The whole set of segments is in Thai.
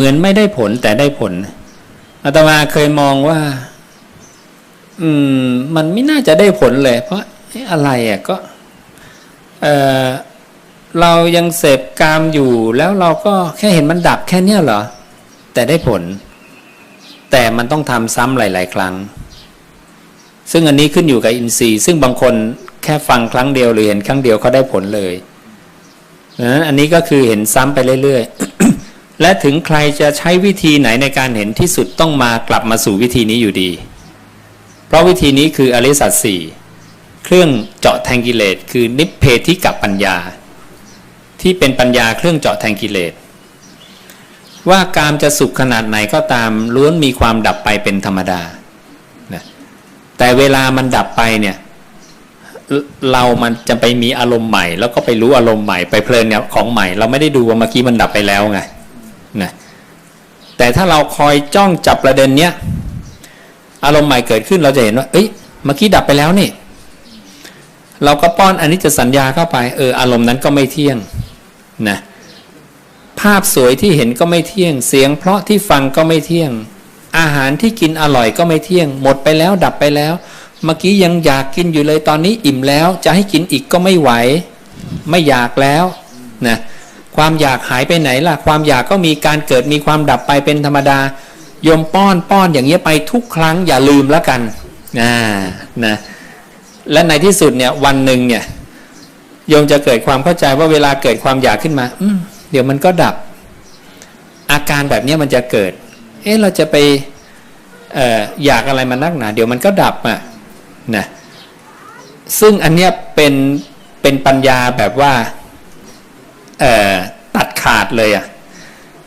เหมือนไม่ได้ผลแต่ได้ผลอาตมาเคยมองว่า อืม มันไม่น่าจะได้ผลเลย เพราะอะไรอะก็ เออเรายังเสพกามอยู่แล้วเราก็แค่เห็นมันดับแค่เนี้ยเหรอ แต่ได้ผล แต่มันต้องทำซ้ำหลาย ๆ ครั้ง ซึ่งอันนี้ขึ้นอยู่กับอินทรีย์ ซึ่งบางคนแค่ฟังครั้งเดียวหรือเห็นครั้งเดียวเขาได้ผลเลยดังนั้นอันนี้ก็คือเห็นซ้ำไปเรื่อยๆ และถึงใครจะใช้วิธีไหนในการเห็นที่สุดต้องมากลับมาสู่วิธีนี้อยู่ดี เพราะวิธีนี้คืออริสัจสี่เครื่องเจาะแทงกิเลสคือนิพเพธิกับปัญญา ที่เป็นปัญญาเครื่องเจาะแทงกิเลสว่ากามจะสุขขนาดไหนก็ตามล้วนมีความดับไปเป็นธรรมดานะแต่เวลามันดับไปเนี่ยเรเรามันจะไปมีอารมณ์ใหม่ แล้วก็ไปรู้อารมณ์ใหม่ไปเพลินเนี่ยของใหม่ เราไม่ได้ดูว่าเมื่อกี้มันดับไปแล้วไง นะแต่ถ้าเราคอยจ้องจับประเด็นเนี้ยอารมณ์ใหม่เกิดขึ้นเราจะเห็นว่า เอ้ยเมื่อกี้ดับไปแล้วนี่ เราก็ป้อนอันนี้จะสัญญาเข้าไป เอออารมณ์นั้นก็ไม่เที่ยงนะภาพสวยที่เห็นก็ไม่เที่ยง เสียงเพราะที่ฟังก็ไม่เที่ยง อาหารที่กินอร่อยก็ไม่เที่ยง หมดไปแล้วดับไปแล้ว เมื่อกี้ยังอยากกินอยู่เลยตอนนี้อิ่มแล้ว จะให้กินอีกก็ไม่ไหว ไม่อยากแล้วนะ ความอยากหายไปไหนล่ะ ความอยากก็มีการเกิดมีความดับไปเป็นธรรมดาโยมป้อนป้อนอย่างเงี้ยไปทุกครั้งอย่าลืมแล้วกันนะนะและในที่สุดเนี่ยวันหนึ่งเนี่ยโยมจะเกิดความเข้าใจว่าเวลาเกิดความอยากขึ้นมา อืมเดี๋ยวมันก็ดับ อาการแบบนี้มันจะเกิด เอ๊ะเราจะไปเอออยากอะไรมานักหนา เดี๋ยวมันก็ดับอะนะซึ่งอันเนี้ยเป็นเป็นปัญญาแบบว่า ตัดขาดเลยอะ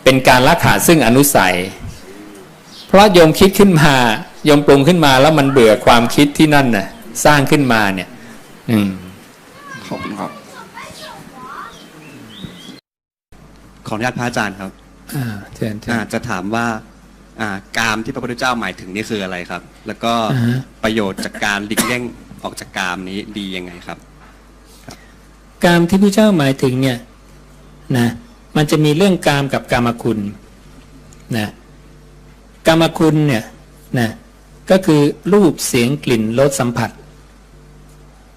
เป็นการละขาดซึ่งอนุสัย เพราะโยมคิดขึ้นมาโยมปรุงขึ้นมาแล้วมันเบื่อความคิดที่นั่นน่ะสร้างขึ้นมาเนี่ย อืมขอบคุณครับ ขออนุญาตพระอาจารย์ครับอ่าเชิญเชิอ่าญจะถามว่า อ่ากามที่พระพุทธเจ้าหมายถึงนี่คืออะไรครับ แล้วก็อ่าฮะประโยชน์จากการหลีกเลี่ยงออกจากกามนี้ดียังไงครับ กามที่พระเจ้าหมายถึงเนี่ย นะมันจะมีเรื่องกามกับกามคุณนะกามคุณเนี่ยนะก็คือรูปเสียงกลิ่นรสสัมผัส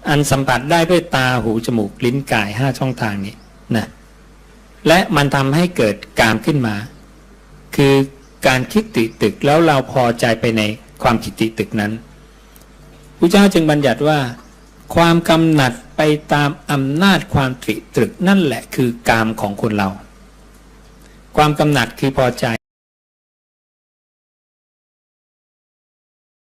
อันสัมผัสได้ด้วยตาหูจมูกลิ้นกายห้าช่องทางนี้นะและมันทำให้เกิดกามขึ้นมา คือการคิดติตึกแล้วเราพอใจไปในความคิดติตึกนั้นพระเจ้าจึงบัญญัติว่า ความกำหนัด ไปตามอำนาจความตริตรึกนั่นแหละคือกามของคนเรา ความกำหนัดคือพอใจ